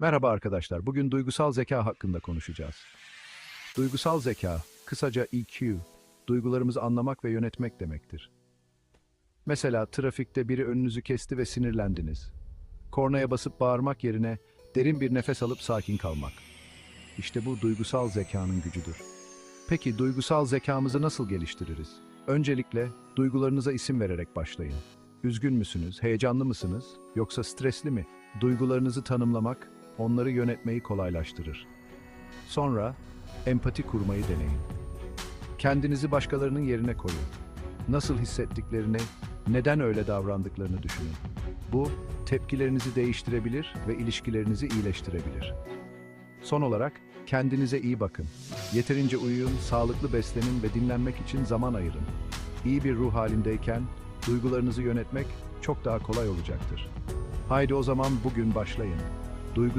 Merhaba arkadaşlar. Bugün duygusal zeka hakkında konuşacağız. Duygusal zeka, kısaca EQ, duygularımızı anlamak ve yönetmek demektir. Mesela trafikte biri önünüzü kesti ve sinirlendiniz. Kornaya basıp bağırmak yerine derin bir nefes alıp sakin kalmak. İşte bu duygusal zekanın gücüdür. Peki duygusal zekamızı nasıl geliştiririz? Öncelikle duygularınıza isim vererek başlayın. Üzgün müsünüz, heyecanlı mısınız, yoksa stresli mi? Duygularınızı tanımlamak, onları yönetmeyi kolaylaştırır. Sonra empati kurmayı deneyin. Kendinizi başkalarının yerine koyun. Nasıl hissettiklerini, neden öyle davrandıklarını düşünün. Bu, tepkilerinizi değiştirebilir ve ilişkilerinizi iyileştirebilir. Son olarak, kendinize iyi bakın. Yeterince uyuyun, sağlıklı beslenin ve dinlenmek için zaman ayırın. İyi bir ruh halindeyken, duygularınızı yönetmek çok daha kolay olacaktır. Haydi o zaman bugün başlayın. Duygusal